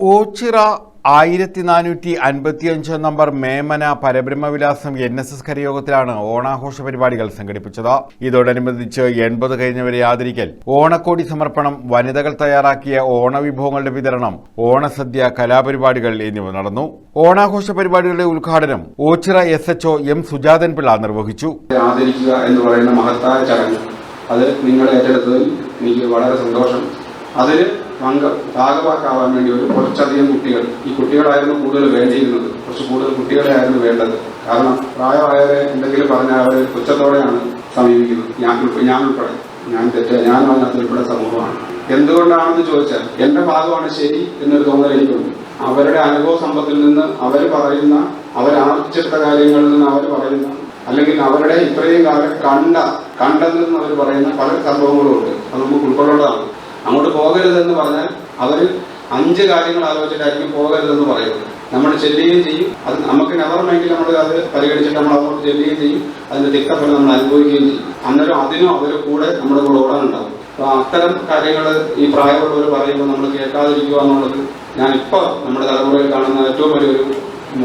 ഓച്ചിറ ആയിരത്തി നാനൂറ്റി അൻപത്തിയഞ്ച് number Memana Parabrahmavilasam N S S കരയോഗത്തിലാണ് ഓണാഘോഷ പരിപാടികൾ സംഘടിപ്പിച്ചത്. ഇതോടനുബന്ധിച്ച് എൺപത് കഴിഞ്ഞവരെ ആദരിക്കൽ ഓണക്കോടി സമർപ്പണം വനിതകൾ തയ്യാറാക്കിയ ഓണവിഭവങ്ങളുടെ വിതരണം ഓണസദ്യ കലാപരിപാടികൾ എന്നിവ നടന്നു. ഓണാഘോഷ പരിപാടികളുടെ ഉദ്ഘാടനം Ochira S H O M Sujathan Pillai നിർവഹിച്ചു. ആദരിക്കുക എന്ന് പറയുന്ന മഹത്തായ ചടങ്ങ്. അത് നിങ്ങൾ ഏറ്റെടുത്തതിൽ എനിക്ക് വളരെ സന്തോഷം. അതിൽ പങ്ക് ഭാഗവാക്കാവാൻ വേണ്ടി ഒരു കുറച്ചധികം കുട്ടികൾ. ഈ കുട്ടികളായിരുന്നു കൂടുതൽ വേണ്ടിയിരുന്നത്. കുറച്ച് കൂടുതൽ കുട്ടികളെയായിരുന്നു വേണ്ടത്. കാരണം പ്രായമായവരെ എന്തെങ്കിലും പറഞ്ഞാൽ അവരെ കുറ്റത്തോടെയാണ് സമീപിക്കുന്നത്. ഞാൻ ഞാൻ ഉൾപ്പെടെ. ഞാൻ തെറ്റ ഞാൻ അതിനകത്ത് സമൂഹമാണ്. എന്തുകൊണ്ടാണെന്ന് ചോദിച്ചാൽ എന്റെ ഭാഗമാണ് ശരി എന്നൊരു തോന്നൽ എനിക്കുണ്ട്. അവരുടെ അനുഭവ സമ്പത്തിൽ നിന്ന് അവർ പറയുന്ന അവരാർജിച്ചെടുത്ത കാര്യങ്ങളിൽ നിന്ന് അവർ പറയുന്ന അല്ലെങ്കിൽ അവരുടെ ഇത്രയും കാലം കണ്ട കണ്ടെന്ന് അവർ പറയുന്ന പല സംഭവങ്ങളും ഉണ്ട് അത് നമുക്ക് ഉൾക്കൊള്ളേണ്ടതാണ്. അങ്ങോട്ട് പോകരുതെന്ന് പറഞ്ഞാൽ അവർ അഞ്ച് കാര്യങ്ങൾ ആലോചിച്ചിട്ടായിരിക്കും പോകരുതെന്ന് പറയുന്നത്. നമ്മൾ ചെല്ലുകയും ചെയ്യും. അത് നമുക്ക് നെവർ മൈൻഡിൽ നമ്മൾ അത് പരിഗണിച്ചിട്ട് നമ്മൾ അങ്ങോട്ട് ചെല്ലുകയും ചെയ്യും. അതിന്റെ തിക്തഫലം നമ്മൾ അനുഭവിക്കുകയും ചെയ്യും. അന്നേരം അതിനും അവർ കൂടെ നമ്മുടെ കൂടെ ഓടാനുണ്ടാവും. അപ്പൊ അത്തരം കാര്യങ്ങൾ ഈ പ്രായമുള്ളവർ പറയുമ്പോൾ നമ്മൾ കേൾക്കാതിരിക്കുക എന്നുള്ളത് ഞാൻ ഇപ്പോൾ നമ്മുടെ തലമുറയിൽ കാണുന്ന ഏറ്റവും വലിയൊരു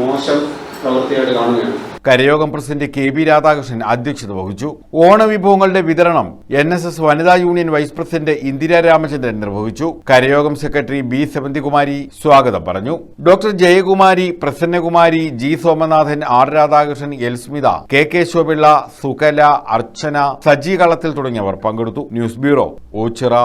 മോശം പ്രവൃത്തിയായിട്ട് കാണുകയാണ്. കരയോഗം പ്രസിഡന്റ് കെ ബി രാധാകൃഷ്ണൻ അധ്യക്ഷത വഹിച്ചു. ഓണവിഭവങ്ങളുടെ വിതരണം എൻ എസ് എസ് വനിതാ union vice president Indira Ramachandran നിർവഹിച്ചു. കരയോഗം സെക്രട്ടറി ബി സെവന്തികുമാരി സ്വാഗതം പറഞ്ഞു. Doctor Jayakumari Prasannakumari G Somanathan R Radhakrishnan L Smitha K K Shopillai Sukala Archana Saji Kalathil തുടങ്ങിയവർ പങ്കെടുത്തു. News bureau Ochira.